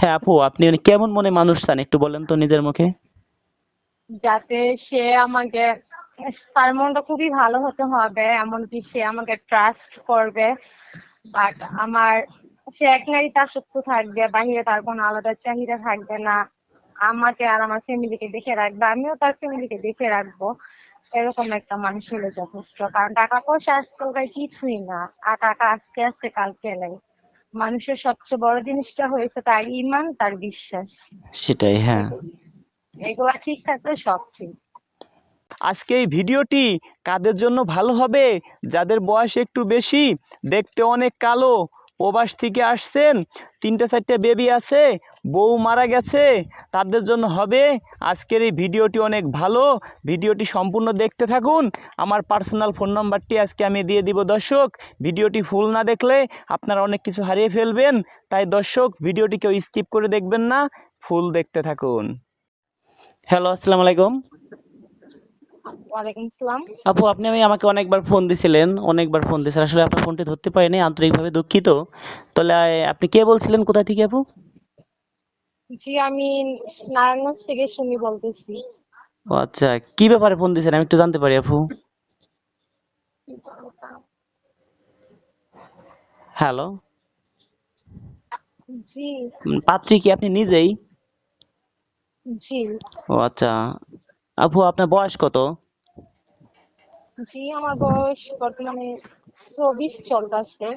হ্যাঁ আপু, আপনি মানে কেমন মনে মানুষ চান? একটু বলেন তো নিজের মুখে। যাতে সে আমাকে, তার মনটা খুবই ভালো হতে হবে, এমনকি সে আমাকে ট্রাস্ট করবে। বাট আমার, সে এক নারীতে আসক্ত থাকবে, বাহিরে তার কোনো আলাদা চাহিদা থাকবে না। আমাকে আর আমার ফ্যামিলিকে দেখে রাখবে, আমিও তার ফ্যামিলিকে দেখে রাখব। এরকম একটা মানুষ হলে যথেষ্ট, কারণ টাকা পয়সা আজকালকার কিছুই না। আর টাকা আজকে আছে কালকে নেই। মানুষের সবচেয়ে বড় জিনিসটা হয়েছে তার ইমান তার বিশ্বাস। সেটাই হ্যাঁ। এগুলা ঠিক থাকলে সব ঠিক। আজকে এই ভিডিওটি কাদের জন্য ভালো হবে যাদের বয়স একটু বেশি দেখতে অনেক কালো প্রবাস থেকে আসছেন তিনটে চারটে বেবি আছে বউ মারা গেছে তাদের জন্য হবে। আজকের এই ভিডিওটি অনেক ভালো। ভিডিওটি সম্পূর্ণ দেখতে থাকুন। আমার পার্সোনাল ফোন নাম্বারটি আজকে আমি দিয়ে দিব দর্শক। ভিডিওটি ফুল না দেখলে আপনারা অনেক কিছু হারিয়ে ফেলবেন। তাই দর্শক ভিডিওটি কেউ স্কিপ করে দেখবেন না। ফুল দেখতে থাকুন। হ্যালো আসসালামু আলাইকুম। ওয়ালাইকুম আসসালাম। আপু আপনি আমি আমাকে অনেকবার ফোন দিছিলেন অনেকবার ফোন দিয়েছেন। আসলে আপনার ফোনটি ধরতে পারিনি আন্তরিকভাবে দুঃখিত। তাহলে আপনি কে বলছিলেন কোথা থেকে আপু? জি আমি নারায়ণগঞ্জ থেকে সুমি বলতেছি। ও আচ্ছা কি ব্যাপারে ফোন দিয়েছেন? আমি একটু জানতে পারি আপু। হ্যালো। জি। পাত্রী কি আপনি নিজেই? জি। ও আচ্ছা। আপু আপনার বয়স কত? জি আমার বয়স বর্তমানে চব্বিশ চলতেছে।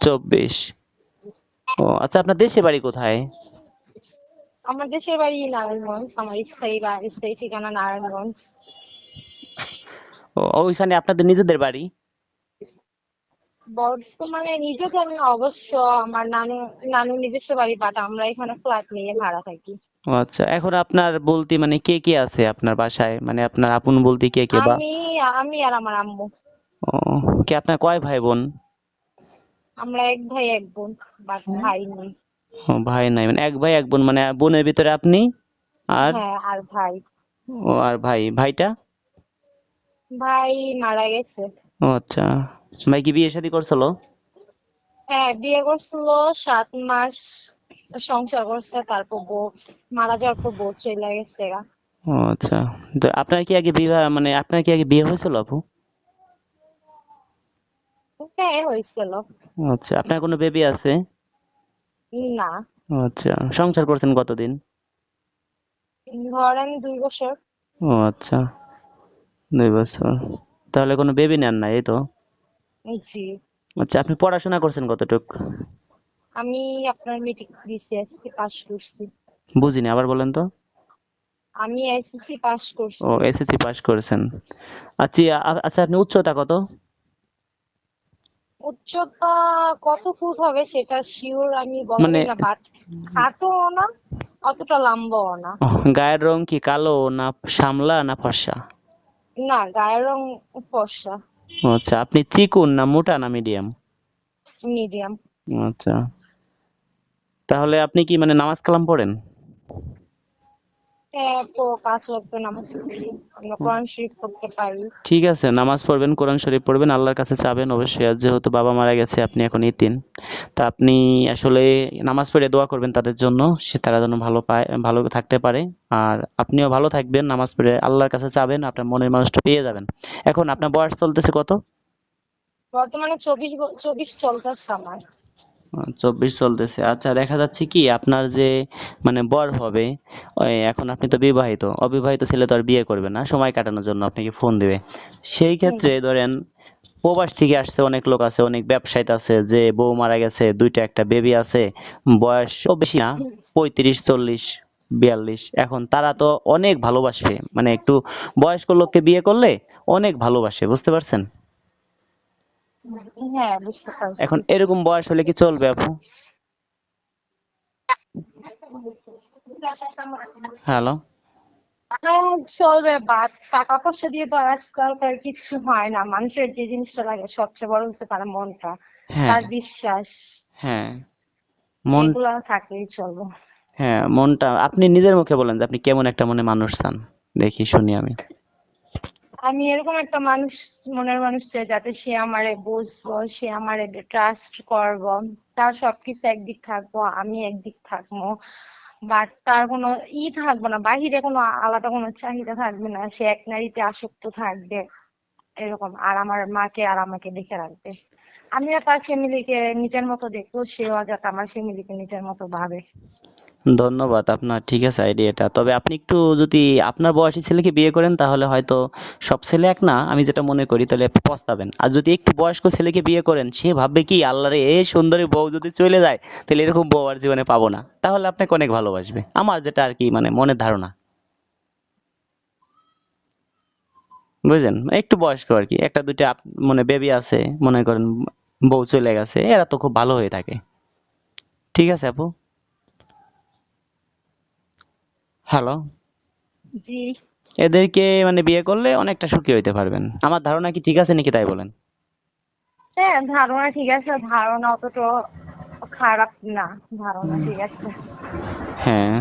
চব্বিশ। ও আচ্ছা আপনার দেশে বাড়ি কোথায়? আমার দেশের বাড়ি নারায়ণগঞ্জ আমার স্থায়ী বা স্থায়ী ঠিকানা নারায়ণগঞ্জ। ও ওইখানে আপনাদের নিজেদের বাড়ি? বর্তমানে নিজেদের না অবশ্য আমার নানু নানু নিজস্ব বাড়ি বাট আমরা এখানে ফ্ল্যাট নিয়ে ভাড়া থাকি। ও আচ্ছা এখন আপনার বলতে মানে কে কে আছে আপনার বাসায়? মানে আপনার আপন বলতে কে কে বা? আমি আমি আর আমার আম্মু। ও কি আপনার কয় ভাই বোন? আমরা এক ভাই এক বোন বাট ভাই নেই। ভাই নাই। মানে এক ভাই এক বোন। মানে বোনের ভিতরে আপনি আর হ্যাঁ আর ভাই। ও আর ভাই। ভাইটা? ভাই মারা গেছে। ও আচ্ছা। ভাই কি বিয়ে শাদী করছিল? হ্যাঁ বিয়ে করছিল সাত মাস সংসার করছে তারপর বউ মারা যাওয়ার পর বউ চলে গেছে গা। ও আচ্ছা। তো আপনার কি আগে বিবাহ মানে আপনার কি আগে বিয়ে হয়েছিল আপু? হ্যাঁ হয়েছিল। আচ্ছা আপনার কোনো বেবি আছে? না। আচ্ছা সংসার করছেন কতদিন? ধরেন দুই বছর। ও আচ্ছা দুই বছর। তাহলে কোনো বেবি নেন না এই তো? জি। আচ্ছা আপনি পড়াশোনা করছেন কতটুক? আমি আপনার মেট্রিক দিছি এসএসসি পাস করছি। বুঝিনি আবার বলেন তো। আমি এসএসসি পাস করছি। ও এসএসসি পাস করেছেন। আচ্ছা আচ্ছা আপনি উচ্চতা কত? উচ্চতা কত ফুট হবে সেটা শিওর আমি বলতে মানে- না বাট খাটোও না অতটা লম্বাও না। গায়ের রং কি কালো না শ্যামলা না ফর্সা? না গায়ের রং ফর্সা। আচ্ছা আপনি চিকুন না মোটা না মিডিয়াম মিডিয়াম আচ্ছা। তাহলে আপনি কি মানে নামাজ কালাম পড়েন? ঠিক আছে নামাজ পড়বেন কোরআন শরীফ পড়বেন আল্লাহর কাছে চাবেন অবশ্যই। আর যেহেতু বাবা মারা গেছে আপনি এখন ইতিম তা আপনি আসলে নামাজ পড়ে দোয়া করবেন তাদের জন্য সে তারা যেন ভালো পায় ভালো থাকতে পারে। আর আপনিও ভালো থাকবেন নামাজ পড়ে আল্লাহর কাছে চাবেন আপনার মনের মানুষটা পেয়ে যাবেন। এখন আপনার বয়স চলতেছে কত? বর্তমানে চব্বিশ চব্বিশ চলতেছে আমার। চব্বিশ চলতেছে। আচ্ছা দেখা যাচ্ছে কি আপনার যে মানে বর হবে এখন আপনি তো বিবাহিত অবিবাহিত ছেলে তো আর বিয়ে করবে না সময় কাটানোর জন্য আপনাকে ফোন দিবে। সেই ক্ষেত্রে ধরেন প্রবাস থেকে আসছে অনেক লোক আছে অনেক ব্যবসায়িক আছে যে বউ মারা গেছে দুইটা একটা বেবি আছে বয়স ও বেশি না পঁয়ত্রিশ চল্লিশ বিয়াল্লিশ। এখন তারা তো অনেক ভালোবাসে মানে একটু বয়স্ক লোককে বিয়ে করলে অনেক ভালোবাসে বুঝতে পারছেন? হ্যাঁ বুঝতে পারছি। এখন এরকম বয়স হলে কি চলবে আপু? হ্যালো হ্যাঁ চলবে বাট টাকা পয়সা দিয়ে তো আজকালকার কিছু হয় না। মানুষের যে জিনিসটা লাগে সবচেয়ে বড় হচ্ছে তার মনটা হ্যাঁ। তার বিশ্বাস। হ্যাঁ। মন এগুলো থাকলেই চলবে। হ্যাঁ মনটা আপনি নিজের মুখে বলেন যে আপনি কেমন একটা মনে মানুষ চান। দেখি শুনি আমি। আমি এরকম একটা মানুষ, মনের মানুষ চাই যাতে সে আমারে বুঝব, সে আমারে ট্রাস্ট করব। তার সবকিছু একদিক থাকব, আমি একদিক থাকব। বাট তার কোনো ই থাকবে না, বাহিরে কোনো আলাদা কোনো চাহিদা থাকবে না, সে এক নারীতে আসক্ত থাকবে, এরকম। আর আমার মাকে আর আমাকে দেখে রাখবে। আমিও তার ফ্যামিলিকে নিজের মতো দেখব, সেও যাতে আমার ফ্যামিলিকে নিজের মতো ভাবে। ধন্যবাদ, আপনার ঠিক আছে আইডিয়াটা। তবে আপনি একটু যদি আপনার বয়সী ছেলেকে বিয়ে করেন, তাহলে হয়তো সব ছেলে এক না, আমি যেটা মনে করি তাহলে পস্তাবেন। আর যদি একটু বয়স্ক ছেলেকে বিয়ে করেন, সে ভাববে কি আল্লাহরে এই সুন্দরী বউ যদি চলে যায়, তাহলে এরকম বউ আর জীবনে পাবো না। তাহলে আপনাকে অনেক ভালোবাসবে। আমার যেটা আর কি মানে মনের ধারণা। বুঝলেন? একটু বয়স্ক আর কি, একটা দুইটা মানে বেবি আছে, মনে করেন বউ চলে গেছে, এরা তো খুব ভালো হয়ে থাকে। ঠিক আছে আপু? হ্যালো জি। এদেরকে মানে বিয়ে করলে অনেকটা সুখী হইতে পারবেন। আমার ধারণা কি ঠিক আছে নাকি তাই বলেন? হ্যাঁ ধারণা ঠিক আছে। ধারণা অতটা খারাপ না। ধারণা ঠিক আছে। হ্যাঁ।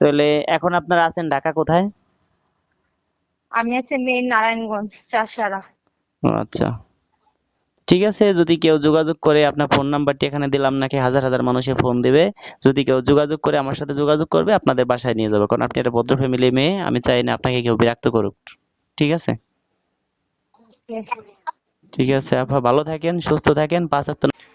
তাহলে এখন আপনারা আছেন ঢাকা কোথায়? আমি আছি মেইন নারায়ণগঞ্জ চাষারা। ও আচ্ছা। ঠিক আছে যদি কেউ যোগাযোগ করে আপনার ফোন নাম্বারটি এখানে দিলাম নাকি হাজার হাজার মানুষে ফোন দিবে। যদি কেউ যোগাযোগ করে আমার সাথে যোগাযোগ করবে আপনাদের বাসায় নিয়ে যাবে। কারণ আপনি একটা ভদ্র ফ্যামিলি মেয়ে আমি চাই না আপনাকে কেউ বিরক্ত করুক। ঠিক আছে? ঠিক আছে আপা ভালো থাকেন সুস্থ থাকেন। পাঁচ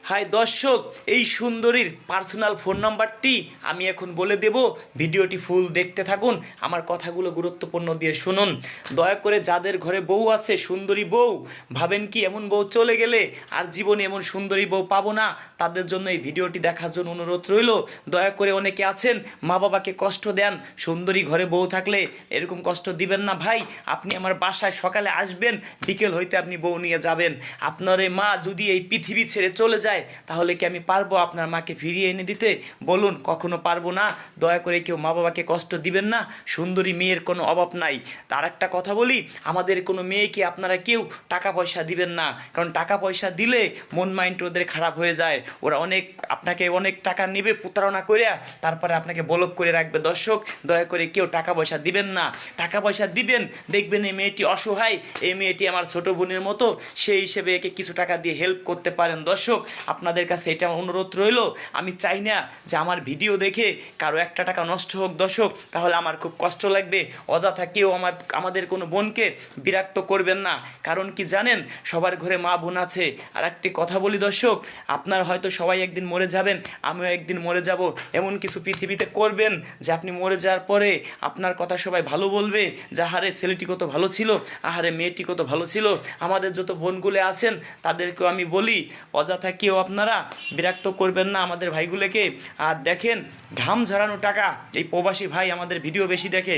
হাই দর্শক, এই সুন্দরীর পার্সোনাল ফোন নাম্বারটি আমি এখন বলে দেব। ভিডিওটি ফুল দেখতে থাকুন, আমার কথাগুলো গুরুত্বপূর্ণ দিয়ে শুনুন। দয়া করে যাদের ঘরে বউ আছে, সুন্দরী বউ, ভাবেন কি এমন বউ চলে গেলে আর জীবনে এমন সুন্দরী বউ পাবো না? তাদের জন্য এই ভিডিওটি দেখার জন্য অনুরোধ রইল। দয়া করে অনেকে আছেন মা বাবাকে কষ্ট দেন, সুন্দরী ঘরে বউ থাকলে এরকম কষ্ট দিবেন না ভাই। আপনি আমার বাসায় সকালে আসবেন, বিকেল হইতে আপনি বউ নিয়ে যাবেন। আপনার মা যদি এই পৃথিবী ছেড়ে চলে যায় তাহলে কি আমি পারব আপনার মাকে ফিরিয়ে এনে দিতে? বলুন, কখনো পারব না। দয়া করে কেউ মা বাবাকে কষ্ট দিবেন না। সুন্দরী মেয়ের কোনো অভাব নাই। তার একটা কথা বলি, আমাদের কোনো মেয়েকে আপনারা কেউ টাকা পয়সা দিবেন না। কারণ টাকা পয়সা দিলে মন মাইন্ড ওদের খারাপ হয়ে যায়। ওরা অনেক, আপনাকে অনেক টাকা নেবে প্রতারণা করে তারপরে আপনাকে বলক করে রাখবে। দর্শক, দয়া করে কেউ টাকা পয়সা দিবেন না। টাকা পয়সা দিবেন, দেখবেন এই মেয়েটি অসহায়। এই মেয়েটি আমার ছোট বোনের মতো। সেই হিসেবে একে কিছু টাকা দিয়ে হেল্প করতে পারেন। দর্শক আপনাদের কাছে এটা অনুরোধ রইল। আমি চাই না যে আমার ভিডিও দেখে কারও একটা টাকা নষ্ট হোক, দর্শক, তাহলে আমার খুব কষ্ট লাগবে। অযথা কেউ আমার, আমাদের কোনো বোনকে বিরক্ত করবেন না। কারণ কি জানেন, সবার ঘরে মা বোন আছে। আর একটি কথা বলি, দর্শক, আপনার হয়তো সবাই একদিন মরে যাবেন, আমিও একদিন মরে যাব। এমন কিছু পৃথিবীতে করবেন যে আপনি মরে যাওয়ার পরে আপনার কথা সবাই ভালো বলবে, যে আহারে ছেলেটি কত ভালো ছিল, আহারে মেয়েটি কত ভালো ছিল। আমাদের যত বোনগুলো আছেন, তাদেরকেও আমি বলি, অযথা কেউ আপনারা বিরক্ত করবেন না আমাদের ভাইগুলোকে। আর দেখেন, ঘাম ঝরানো টাকা। এই প্রবাসী ভাই আমাদের ভিডিও বেশি দেখে।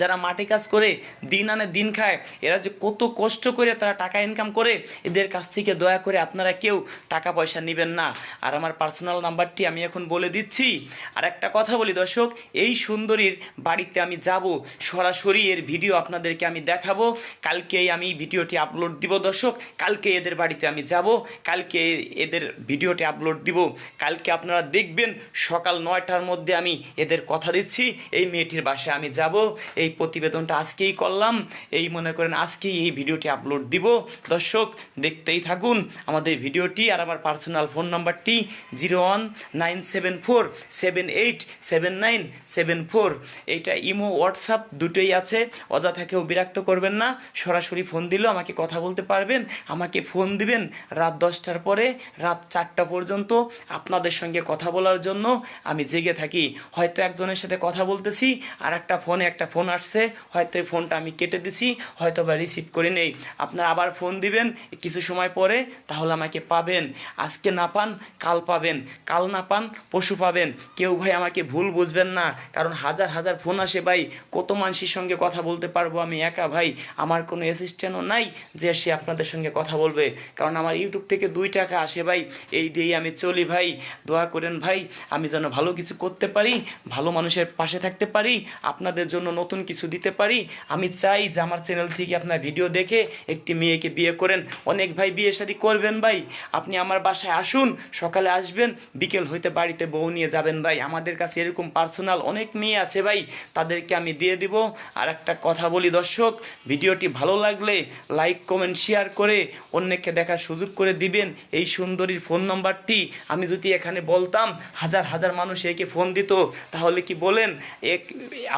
যারা মাঠে কাজ করে, দিন আনে দিন খায়, এরা যে কত কষ্ট করে তারা টাকা ইনকাম করে, এদের কাছ থেকে দয়া করে আপনারা কেউ টাকা পয়সা নেবেন না। আর আমার পার্সোনাল নাম্বারটি আমি এখন বলে দিচ্ছি। আর একটা কথা বলি দর্শক, এই সুন্দরীর বাড়িতে আমি যাব, সরাসরি এর ভিডিও আপনাদেরকে আমি দেখাবো। কালকেই আমি ভিডিওটি আপলোড দিব দর্শক, কালকে এদের বাড়িতে আমি যাব, কালকে এদের ভিডিওটি আপলোড দিব। কালকে আপনারা দেখবেন সকাল নয়টার মধ্যে আমি এদের কথা দিচ্ছি, এই মেয়েটির বাসায় আমি যাব। এই প্রতিবেদনটা আজকেই করলাম। এই মনে করেন আজকেই এই ভিডিওটি আপলোড দিব। দর্শক, দেখতেই থাকুন আমাদের ভিডিওটি আর আমার পার্সোনাল ফোন নাম্বারটি zero one nine seven four seven eight seven nine seven four এইটা ইমো হোয়াটসঅ্যাপ দুটোই আছে। অযথা কেউ বিরক্ত করবেন না। সরাসরি ফোন দিলেও আমাকে কথা বলতে পারবেন। আমাকে ফোন দিবেন রাত দশটার পরে, রাত চারটা পর্যন্ত আপনাদের সঙ্গে কথা বলার জন্য। আমি জেগে থাকি। হয়তো একজনের সাথে কথা বলতেছি আর একটা ফোনে একটা ফোন আসছে, হয়তো এই ফোনটা আমি কেটে দিছি, হয়তো বা রিসিভ করে নেই। আপনারা আবার ফোন দিবেন, কিছু সময় পরে তাহলে আমাকে পাবেন। আজকে না পান, কাল পাবেন। কাল না পান পশু পাবেন। কেউ ভাই আমাকে ভুল বুঝবেন না, কারণ হাজার হাজার ফোন আসে ভাই। কত মানুষের সঙ্গে কথা বলতে পারব আমি একা ভাই? আমার কোনো অ্যাসিস্ট্যান্টও নাই যে সে আপনাদের সঙ্গে কথা বলবে। কারণ আমার ইউটিউব থেকে দুই টাকা আসে ভাই। এই দিয়েই আমি চলি ভাই। দোয়া করেন ভাই, আমি যেন ভালো কিছু করতে পারি, ভালো মানুষের পাশে থাকতে পারি। আপনাদের জন্য নতুন নতুন কিছু দিতে পারি, আমি চাই যে আমার চ্যানেল থেকে আপনার ভিডিও দেখে একটি মেয়েকে বিয়ে করেন। অনেক ভাই বিয়ে শাদী করবেন ভাই। আপনি আমার বাসায় আসুন, সকালে আসবেন, বিকেল হইতে বাড়িতে বউ নিয়ে যাবেন ভাই। আমাদের কাছে এরকম পার্সোনাল অনেক মেয়ে আছে ভাই, তাদেরকে আমি দিয়ে দিব। আর একটা কথা বলি দর্শক, ভিডিওটি ভালো লাগলে লাইক কমেন্ট শেয়ার করে অন্যকে দেখার সুযোগ করে দিবেন। এই সুন্দরীর ফোন নাম্বারটি আমি যদি এখানে বলতাম, হাজার হাজার মানুষ একে ফোন দিত, তাহলে কি বলেন? এক,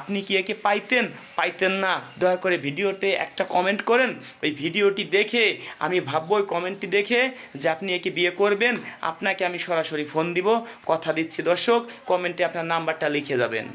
আপনি কি একে পাইতেন? পাইতেন পাইতেন না। দয়া করে ভিডিওতে একটা কমেন্ট করেন। ওই ভিডিওটি দেখে আমি ভাববো, ওই কমেন্টটি দেখে যে আপনি একে বিয়ে করবেন? আপনাকে আমি সরাসরি ফোন দিব, কথা দিচ্ছি। দর্শক কমেন্টে আপনার নাম্বারটা লিখে যাবেন।